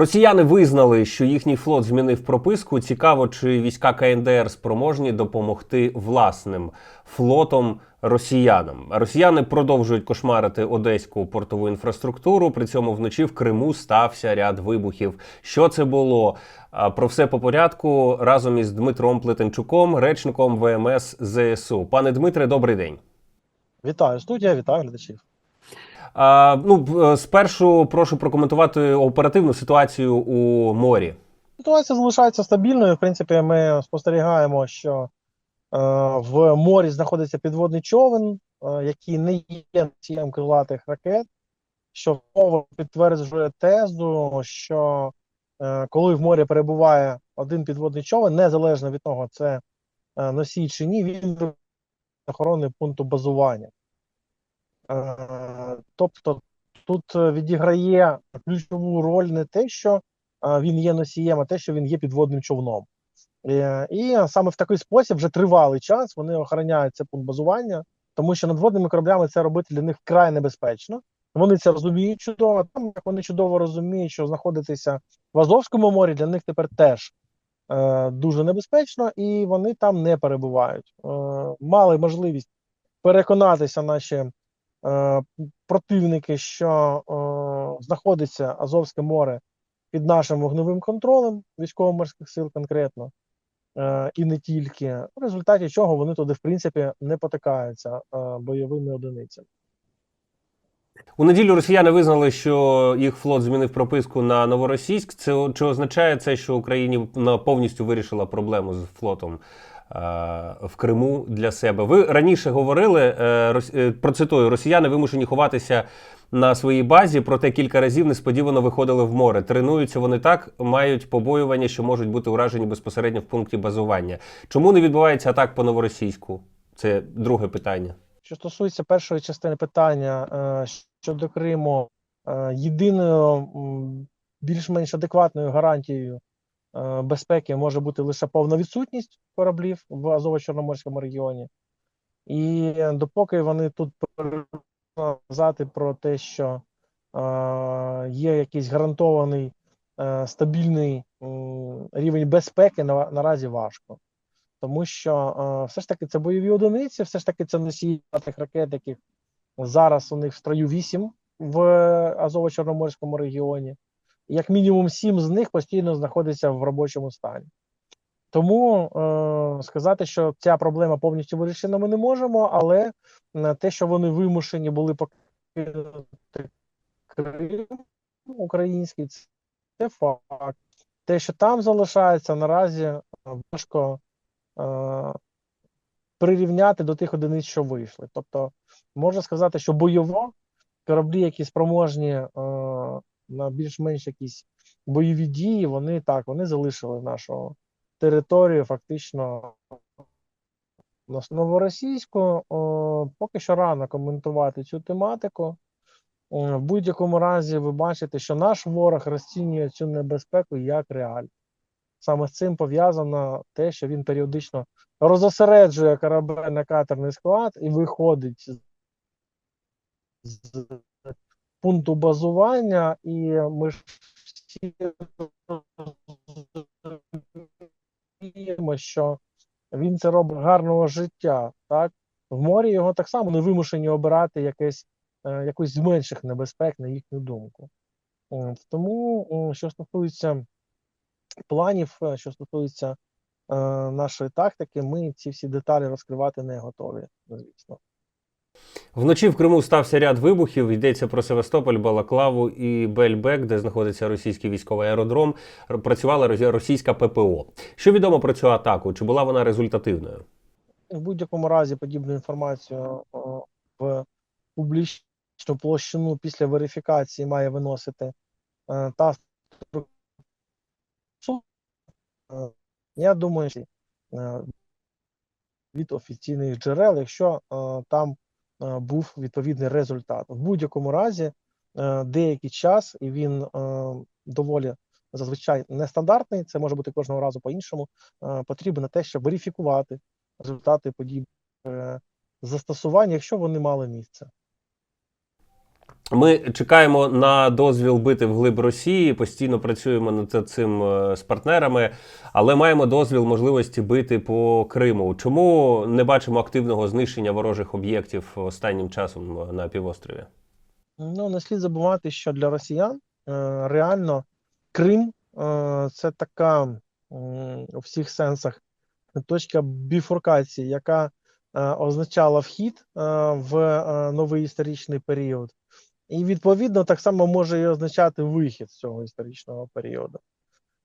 Росіяни визнали, що їхній флот змінив прописку. Цікаво, чи війська КНДР спроможні допомогти власним флотом росіянам. Росіяни продовжують кошмарити одеську портову інфраструктуру. При цьому вночі в Криму стався ряд вибухів. Що це було? Про все по порядку разом із Дмитром Плетенчуком, речником ВМС ЗСУ. Пане Дмитре, добрий день. Вітаю студія, вітаю глядачів. Ну, е, спершу прошу прокоментувати оперативну ситуацію у морі. Ситуація залишається стабільною. В принципі, ми спостерігаємо, що е, в морі знаходиться підводний човен, е, який не є носієм крилатих ракет, що підтверджує тезу, що коли в морі перебуває один підводний човен, незалежно від того, це носій чи ні, він охорони пункту базування. Е, Тобто тут е, відіграє ключову роль не те, що е, він є носієм, а те, що він є підводним човном. І саме в такий спосіб вже тривалий час вони охороняють цей пункт базування, тому що надводними кораблями це робити для них вкрай небезпечно. Вони це розуміють чудово. Там як вони чудово розуміють, що знаходитися в Азовському морі для них тепер теж е, дуже небезпечно, і вони там не перебувають. Е, мали можливість переконатися наші противники, що е, знаходиться Азовське море під нашим вогневим контролем військово-морських сил конкретно, е, і не тільки, в результаті чого вони туди, в принципі, не потикаються е, бойовими одиницями. У неділю росіяни визнали, що їх флот змінив прописку на новоросійськ. Це чи означає це, що Україні повністю вирішила проблему з флотом е, в Криму для себе? Ви раніше говорили е, е, процитую, росіяни вимушені ховатися на своїй базі, проте кілька разів несподівано виходили в море. Тренуються вони так, мають побоювання, що можуть бути уражені безпосередньо в пункті базування. Чому не відбувається атак по новоросійську? Це друге питання. Що стосується першої частини питання е, щодо Криму, е, єдиною більш-менш адекватною гарантією е, безпеки може бути лише повна відсутність кораблів в Азово-Чорноморському регіоні. І е, допоки вони тут казати про те, що е, є якийсь гарантований е, стабільний рівень безпеки, на, наразі важко. Тому що е, все ж таки це бойові одиниці, все ж таки це носії тих ракет, яких зараз у них в строю 8 в Азово-Чорноморському регіоні. Як мінімум 7 з них постійно знаходиться в робочому стані. Тому е, сказати, що ця проблема повністю вирішена, ми не можемо, але е, те, що вони вимушені були покинути Крим український, це факт. Те, що там залишається, наразі е, важко е, прирівняти до тих одиниць, що вийшли. Тобто, можна сказати, що бойово кораблі, які спроможні е, на більш-менш якісь бойові дії, вони так, вони залишили нашу територію фактично на новоросійську. Е, поки що рано коментувати цю тематику. В будь-якому разі, ви бачите, що наш ворог розцінює цю небезпеку як реальну. Саме з цим пов'язано те, що він періодично розосереджує корабельно-катерний склад і виходить з пункту базування, і ми ж всі розуміємо, що він це робить гарного життя. Так? В морі його так само не вимушені обирати якесь, е, якусь з менших небезпек, на їхню думку. Тому, що стосується планів, е, що стосується е, нашої тактики, ми ці всі деталі розкривати не готові, звісно. Вночі в Криму стався ряд вибухів. Йдеться про Севастополь, Балаклаву і Бельбек, де знаходиться російський військовий аеродром. Працювала російська ППО. Що відомо про цю атаку? Чи була вона результативною? В будь-якому разі подібну інформацію в публічну площину після верифікації має виносити е, та. Е, Я думаю, е, від офіційних джерел, якщо е, там е, був відповідний результат. В будь-якому разі е, деякий час, і він е, доволі зазвичай нестандартний, це може бути кожного разу по-іншому, Потрібно те, щоб верифікувати результати подібних е, застосувань, якщо вони мали місце. Ми чекаємо на дозвіл бити вглиб Росії, постійно працюємо над цим е, з партнерами, але маємо дозвіл можливості бити по Криму. Чому не бачимо активного знищення ворожих об'єктів останнім часом на півострові? Ну, не слід забувати, що для росіян е, реально Крим е, це така у всіх сенсах точка біфуркації, яка означала вхід в новий історичний період, і відповідно так само може і означати вихід з цього історичного періоду.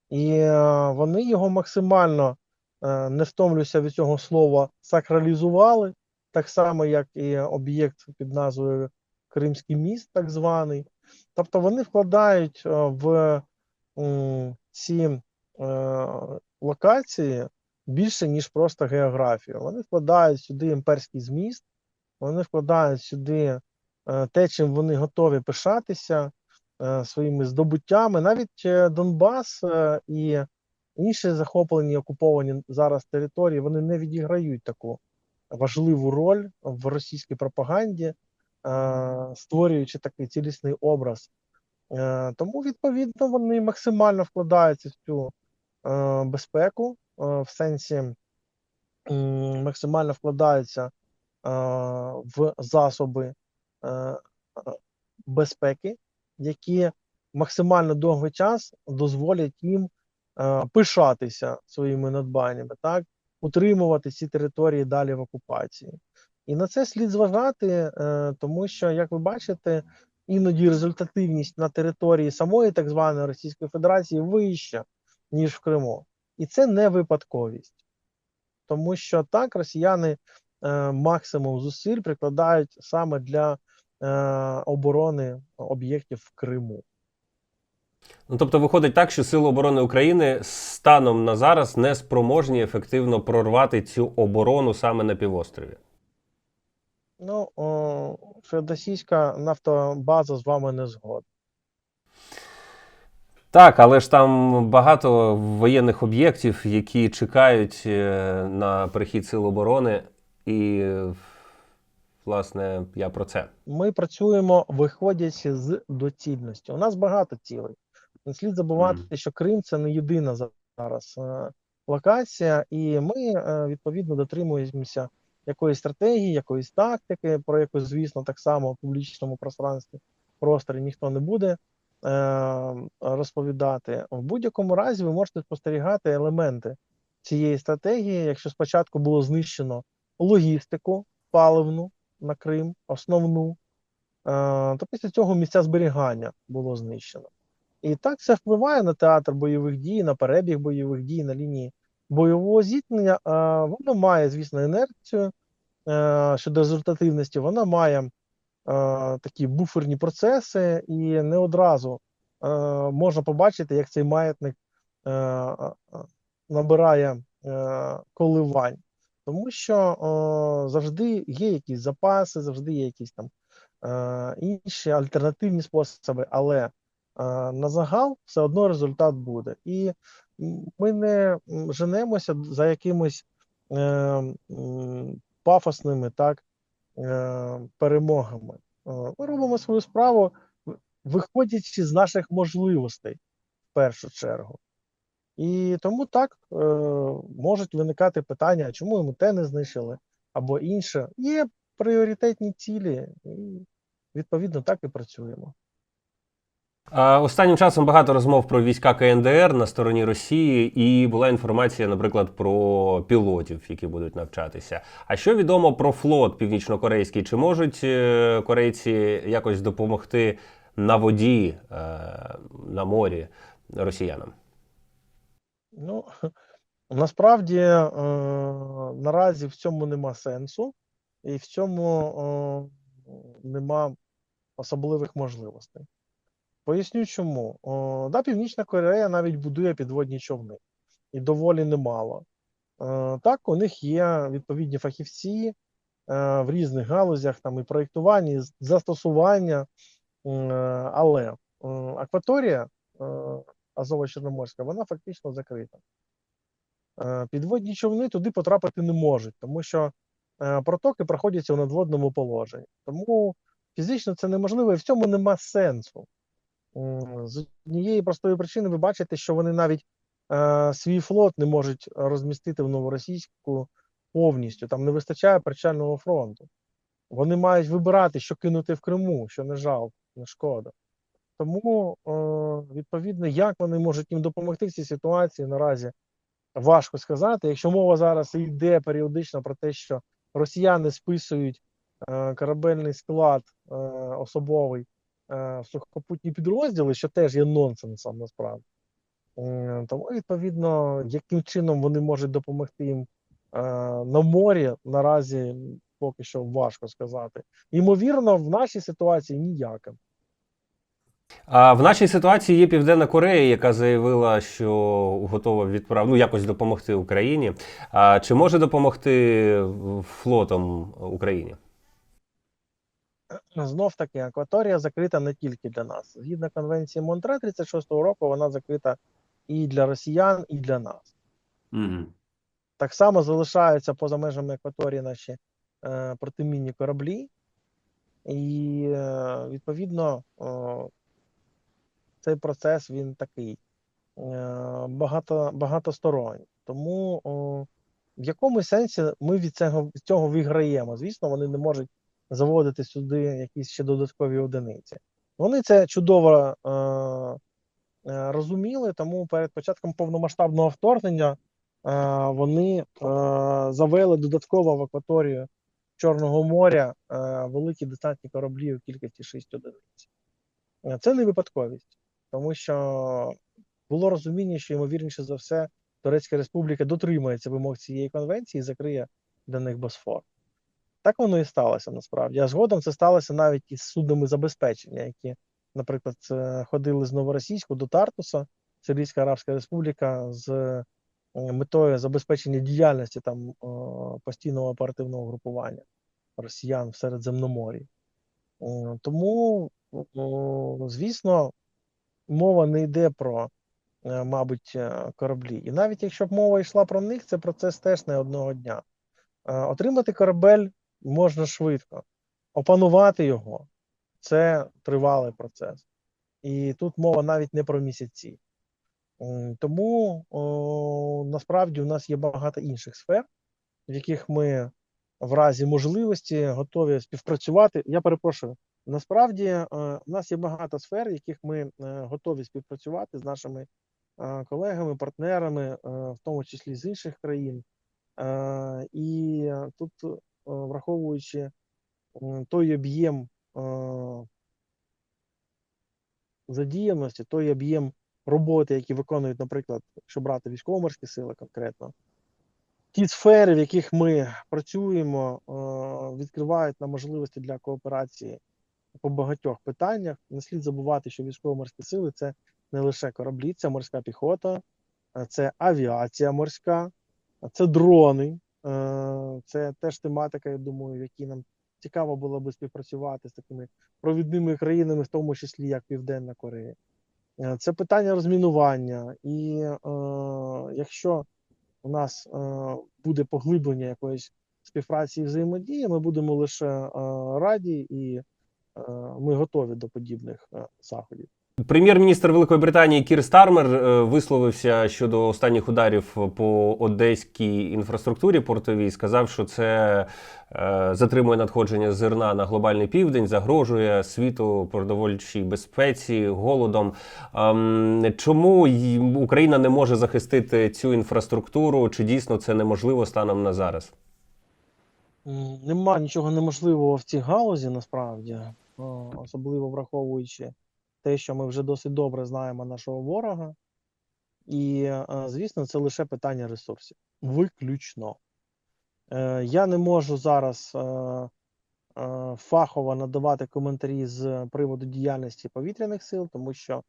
І е, вони його максимально е, не втомлюся від цього слова сакралізували, так само, як і об'єкт під назвою Кримський міст, так званий. Тобто вони вкладають е, в ці локації більше, ніж просто географію. Вони вкладають сюди імперський зміст, вони вкладають сюди те, чим вони готові пишатися е, своїми здобуттями. Навіть е, Донбас е, і інші захоплені окуповані зараз території, вони не відіграють таку важливу роль в російській пропаганді, е, створюючи такий цілісний образ. Е, Тому, відповідно, вони максимально вкладаються в цю е, безпеку, е, в сенсі максимально вкладаються е, в засоби е, е, безпеки, які максимально довгий час дозволять їм е, пишатися своїми надбаннями, так, утримувати ці території далі в окупації. І на це слід зважати, е, тому що, як ви бачите, іноді результативність на території самої так званої Російської Федерації вища, ніж в Криму. І це не випадковість, тому що так росіяни е, максимум зусиль прикладають саме для е, оборони об'єктів в Криму. Ну тобто, виходить так, що Сили оборони України станом на зараз не спроможні ефективно прорвати цю оборону саме на півострові. Ну, о, феодосійська нафтобаза з вами не згодна. Так, але ж там багато воєнних об'єктів, які чекають е, на прихід Сил оборони, і е, власне я про це. Ми працюємо виходячи з доцільності. У нас багато цілей. Не слід забувати, Мгм. що Крим це не єдина зараз е, локація, і ми е, відповідно дотримуємося якоїсь стратегії, якоїсь тактики, про яку, звісно, так само в публічному пространстві просторі ніхто не буде е, розповідати. В будь-якому разі ви можете спостерігати елементи цієї стратегії, якщо спочатку було знищено логістику паливну на Крим, основну, е, то після цього місця зберігання було знищено. І так це впливає на театр бойових дій, на перебіг бойових дій на лінії бойового зіткнення. Е, Воно має, звісно, інерцію е, щодо результативності, вона має такі буферні процеси, і не одразу можна побачити, як цей маятник набирає коливань. Тому що е, завжди є якісь запаси, завжди є якісь там е, інші альтернативні способи, але е, на загал все одно результат буде. І ми не женемося за якимось е, м, пафосними так, е, перемогами. Е, Ми робимо свою справу, виходячи з наших можливостей в першу чергу. І тому так е, можуть виникати питання, чому ми те не знищили, або інше. Є пріоритетні цілі, і відповідно так і працюємо. Останнім часом багато розмов про війська КНДР на стороні Росії, і була інформація, наприклад, про пілотів, які будуть навчатися. А що відомо про флот північнокорейський? Чи можуть е, корейці якось допомогти на воді, е, на морі росіянам? Ну, насправді е, наразі в цьому нема сенсу, і в цьому е, нема особливих можливостей. Поясню чому. О, да, Північна Корея навіть будує підводні човни, і доволі немало. Е, так, у них є відповідні фахівці е, в різних галузях, там і проєктування, і застосування, е, але е, акваторія е, Азово-Чорноморська, вона фактично закрита. Е, Підводні човни туди потрапити не можуть, тому що е, протоки проходяться у надводному положенні. Тому Фізично це неможливо, і в цьому нема сенсу. З однієї простої причини ви бачите, що вони навіть е, свій флот не можуть розмістити в новоросійську повністю. Там не вистачає причального фронту. Вони мають вибирати, що кинути в Криму, що не жалко, не шкода. Тому, е, відповідно, як вони можуть їм допомогти в цій ситуації наразі важко сказати. Якщо мова зараз йде періодично про те, що росіяни списують е, корабельний склад е, особовий в сухопутні підрозділи, що теж є нонсенсом насправді. Тому, відповідно, яким чином вони можуть допомогти їм на морі, наразі поки що важко сказати. Ймовірно, в нашій ситуації ніяким. А в нашій ситуації є Південна Корея, яка заявила, що готова відправ... ну, якось допомогти Україні. А чи може допомогти флотом Україні? Знов таки, акваторія закрита не тільки для нас. Згідно конвенції Монтре 36-го року, вона закрита і для росіян, і для нас. Угу. Так само залишаються поза межами акваторії наші е, протимінні кораблі, і е, відповідно е, цей процес він такий е, багато, багатосторонній. Тому о, в якому сенсі ми від цього, від цього виграємо? Звісно, вони не можуть заводити сюди якісь ще додаткові одиниці. Вони це чудово е, е, розуміли, тому перед початком повномасштабного вторгнення е, вони е, завели додатково в акваторію Чорного моря е, великі десантні кораблі у кількості 6 одиниць. Це не випадковість, тому що було розуміння, що ймовірніше за все Турецька Республіка дотримується вимог цієї конвенції і закриє для них Босфор. Так воно і сталося насправді. А згодом це сталося навіть із суднами забезпечення, які, наприклад, е, ходили з Новоросійську до Тартуса, Сирійська Арабська Республіка, з е, метою забезпечення діяльності там е, постійного оперативного групування росіян в Середземномор'ї. Тому, звісно, мова не йде про, е, мабуть, е, кораблі. І навіть якщо б мова йшла про них, це процес теж не одного дня. Е, Отримати корабель можна швидко, опанувати його це тривалий процес. І тут мова навіть не про місяці. Тому о, насправді у нас є багато інших сфер, в яких ми в разі можливості готові співпрацювати. Я перепрошую. Насправді е, у нас є багато сфер, в яких ми е, готові співпрацювати з нашими е, колегами, партнерами, е, в тому числі з інших країн. Е, І е, тут, е, враховуючи той об'єм е, задіяності, той об'єм роботи, які виконують, наприклад, якщо брати військово-морські сили конкретно, ті сфери, в яких ми працюємо, е, відкривають нам можливості для кооперації по багатьох питаннях. Не слід забувати, що військово-морські сили це не лише кораблі, це морська піхота, е, це авіація морська, це дрони. Е, Це теж тематика, я думаю, в якій нам цікаво було би співпрацювати з такими провідними країнами, в тому числі як Південна Корея. Е, Це питання розмінування. І е, якщо у нас е, буде поглиблення якоїсь співпраці і взаємодії, ми будемо лише е, раді і е, ми готові до подібних е, заходів. Прем'єр-міністр Великої Британії Кір Стармер е, висловився щодо останніх ударів по одеській інфраструктурі портовій. Сказав, що це е, затримує надходження зерна на глобальний південь, загрожує світу продовольчій безпеці, голодом. Ем, Чому Україна не може захистити цю інфраструктуру? Чи дійсно це неможливо станом на зараз? Нема нічого неможливого в цій галузі, насправді, особливо враховуючи те, що ми вже досить добре знаємо нашого ворога. І, е, звісно, це лише питання ресурсів. Виключно. Е, Я не можу зараз е, е, фахово надавати коментарі з приводу діяльності повітряних сил, тому що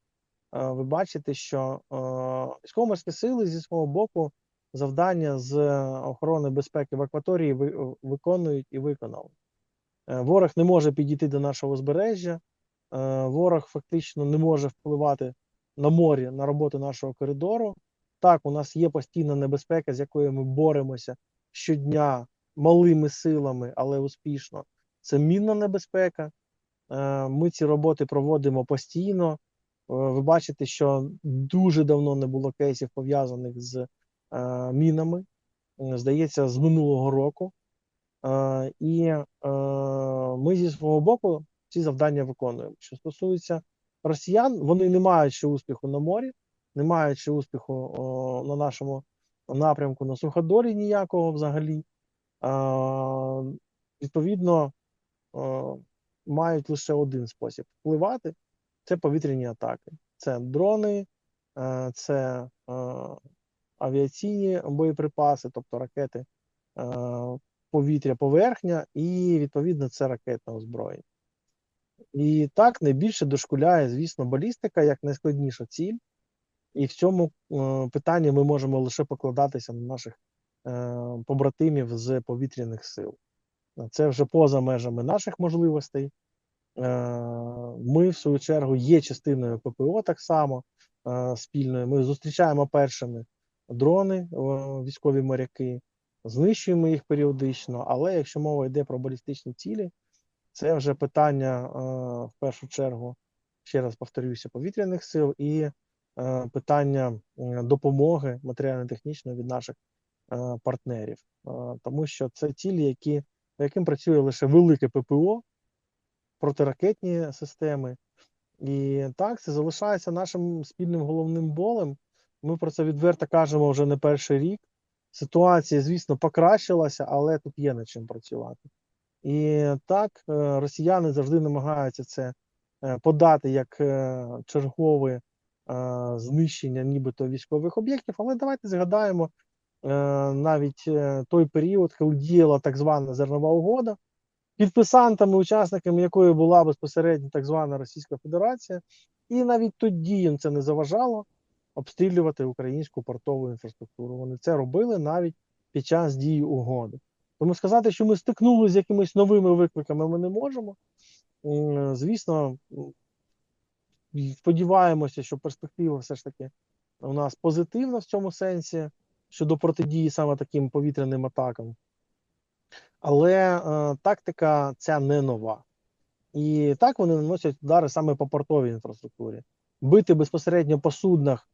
е, ви бачите, що е, військово-морські сили зі свого боку завдання з охорони безпеки в акваторії виконують і виконали. Е, Ворог не може підійти до нашого узбережжя, е, ворог фактично не може впливати на морі на роботу нашого коридору. Так, у нас є постійна небезпека, з якою ми боремося щодня малими силами, але успішно. Це мінна небезпека. Е, Ми ці роботи проводимо постійно. Ви бачите, що дуже давно не було кейсів пов'язаних з мінами. Здається, з минулого року. І ми зі свого боку ці завдання виконуємо. Що стосується росіян, вони не мають ще успіху на морі, не мають ще успіху на нашому напрямку на суходолі ніякого взагалі. Відповідно, мають лише один спосіб впливати це повітряні атаки. Це дрони, е, це е, авіаційні боєприпаси, тобто ракети е, повітря, поверхня, і відповідно це ракетне озброєння. І так найбільше дошкуляє, звісно, балістика як найскладніша ціль. І в цьому е, питанні ми можемо лише покладатися на наших е, побратимів з повітряних сил. Це вже поза межами наших можливостей. Е, Ми, в свою чергу, є частиною ППО так само спільною. Ми зустрічаємо першими дрони, військові моряки, знищуємо їх періодично, але якщо мова йде про балістичні цілі, це вже питання е, в першу чергу, ще раз повторюся, повітряних сил і е, питання е, допомоги матеріально-технічної від наших партнерів, тому що це цілі, які, яким працює лише велике ППО, протиракетні системи. І так, це залишається нашим спільним головним болем. Ми про це відверто кажемо вже не перший рік. Ситуація, звісно, покращилася, але тут є над чим працювати. І так, е, росіяни завжди намагаються це е, подати як е, чергове знищення нібито військових об'єктів. Але давайте згадаємо навіть той період, коли діяла так звана зернова угода, підписантами, учасниками якої була безпосередньо так звана Російська Федерація, і навіть тоді їм це не заважало обстрілювати українську портову інфраструктуру. Вони це робили навіть під час дії угоди. Тому сказати, що ми стикнулися з якимись новими викликами, ми не можемо. Звісно, сподіваємося, що перспектива все ж таки у нас позитивна в цьому сенсі щодо протидії саме таким повітряним атакам. Але е, тактика ця не нова. І так вони наносять удари саме по портовій інфраструктурі. Бити безпосередньо по суднах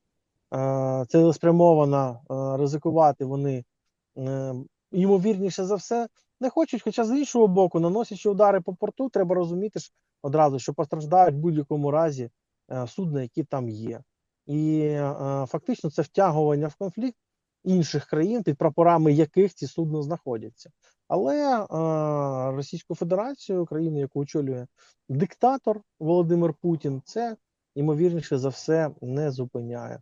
цілеспрямовано е, ризикувати вони е, ймовірніше за все не хочуть. Хоча з іншого боку, наносячи удари по порту, треба розуміти ж одразу, що постраждають в будь-якому разі е, судна, які там є. І е, фактично це втягування в конфлікт інших країн, під прапорами яких ці судна знаходяться. Але е, Російську Федерацію, країну, яку очолює диктатор Володимир Путін, це ймовірніше за все не зупиняє.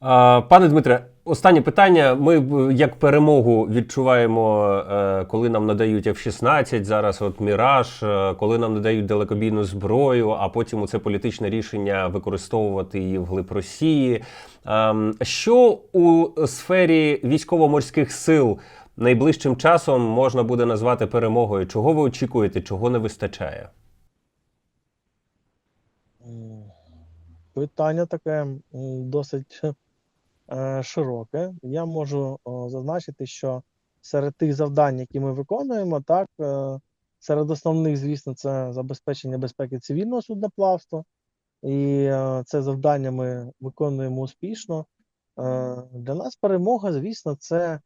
Пане Дмитре, останнє питання. Ми як перемогу відчуваємо, е, коли нам надають F-16, зараз от Міраж, е, коли нам надають далекобійну зброю, а потім це політичне рішення використовувати її вглиб Росії. Ем, Що у сфері військово-морських сил найближчим часом можна буде назвати перемогою? Чого ви очікуєте, чого не вистачає? Питання таке досить е, широке. Я можу зазначити, що серед тих завдань, які ми виконуємо, так е, серед основних, звісно, це забезпечення безпеки цивільного судноплавства, і е, це завдання ми виконуємо успішно. Е, Для нас перемога, звісно, це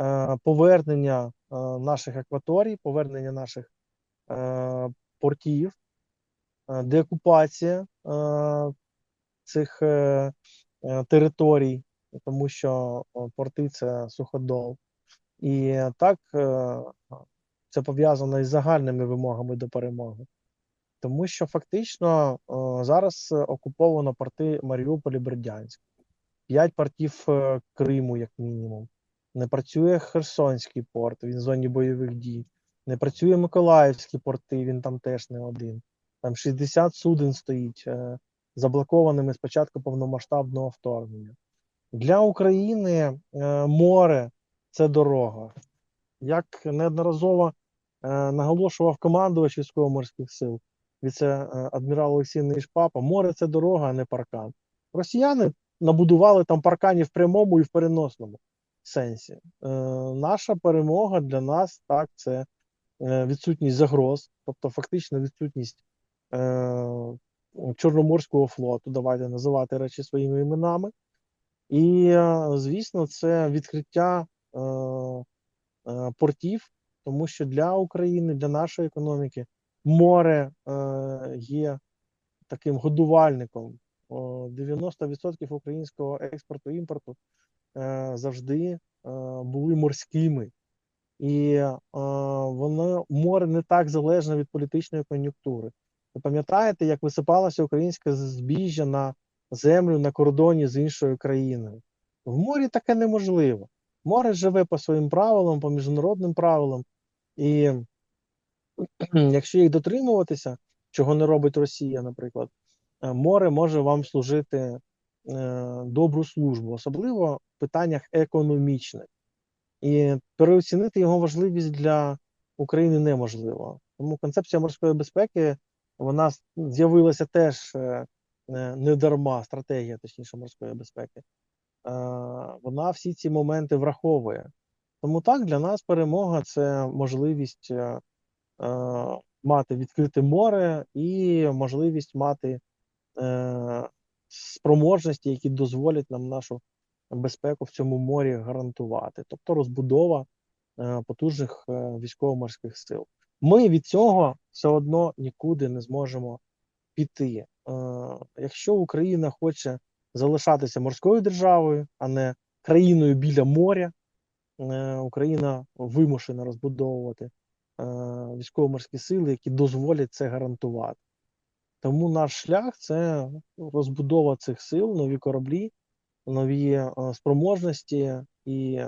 е, повернення е, наших акваторій, повернення наших е, портів, е, деокупація е, цих е, е, територій, тому що порти це суходол. І е, так е, це пов'язано із загальними вимогами до перемоги. Тому що фактично зараз е, окуповано порти Маріуполь і Бердянськ, п'ять портів е, Криму, як мінімум. Не працює Херсонський порт, він в зоні бойових дій. Не працює Миколаївський порти, він там теж не один. Там 60 суден стоїть е, заблокованими з початку повномасштабного вторгнення. Для України е, море це дорога. Як неодноразово е, наголошував командувач військово-морських сил, віце-адмірал Олексій Нишпапа, море це дорога, а не паркан. Росіяни набудували там парканів в прямому і в переносному сенсі. Е, наша перемога для нас так це е, відсутність загроз, тобто фактично відсутність е, Чорноморського флоту. Давайте називати речі своїми іменами. І, е, звісно, це відкриття е, е, портів, тому що для України, для нашої економіки море є таким годувальником. 90% українського експорту імпорту завжди були морськими. І е, воно море не так залежне від політичної кон'юнктури. Ви пам'ятаєте, як висипалося українське збіжжя на землю на кордоні з іншою країною? В морі таке неможливо. Море живе по своїм правилам, по міжнародним правилам, і якщо їх дотримуватися, чого не робить Росія, наприклад, е, море може вам служити е, добру службу, особливо в питаннях економічних. І переоцінити його важливість для України неможливо. Тому концепція морської безпеки вона з'явилася теж е, не дарма, стратегія, точніше, морської безпеки. Е, Вона всі ці моменти враховує. Тому так, для нас перемога це можливість е, е, мати відкрите море і можливість мати спроможності, які дозволять нам нашу безпеку в цьому морі гарантувати, тобто розбудова потужних військово-морських сил. Ми від цього все одно нікуди не зможемо піти. Е, Якщо Україна хоче залишатися морською державою, а не країною біля моря, е, Україна вимушена розбудовувати е, військово-морські сили, які дозволять це гарантувати. Тому наш шлях це розбудова цих сил, нові кораблі, нові спроможності і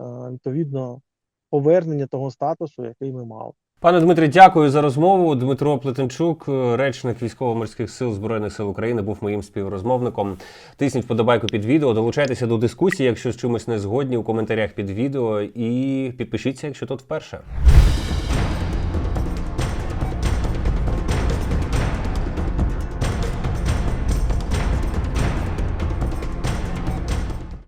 відповідно повернення того статусу, який ми мали. Пане Дмитре, дякую за розмову. Дмитро Плетенчук, речник військово-морських сил Збройних сил України, був моїм співрозмовником. Тисніть вподобайку під відео, долучайтеся до дискусії, якщо з чимось не згодні у коментарях під відео, і підпишіться, якщо тут вперше.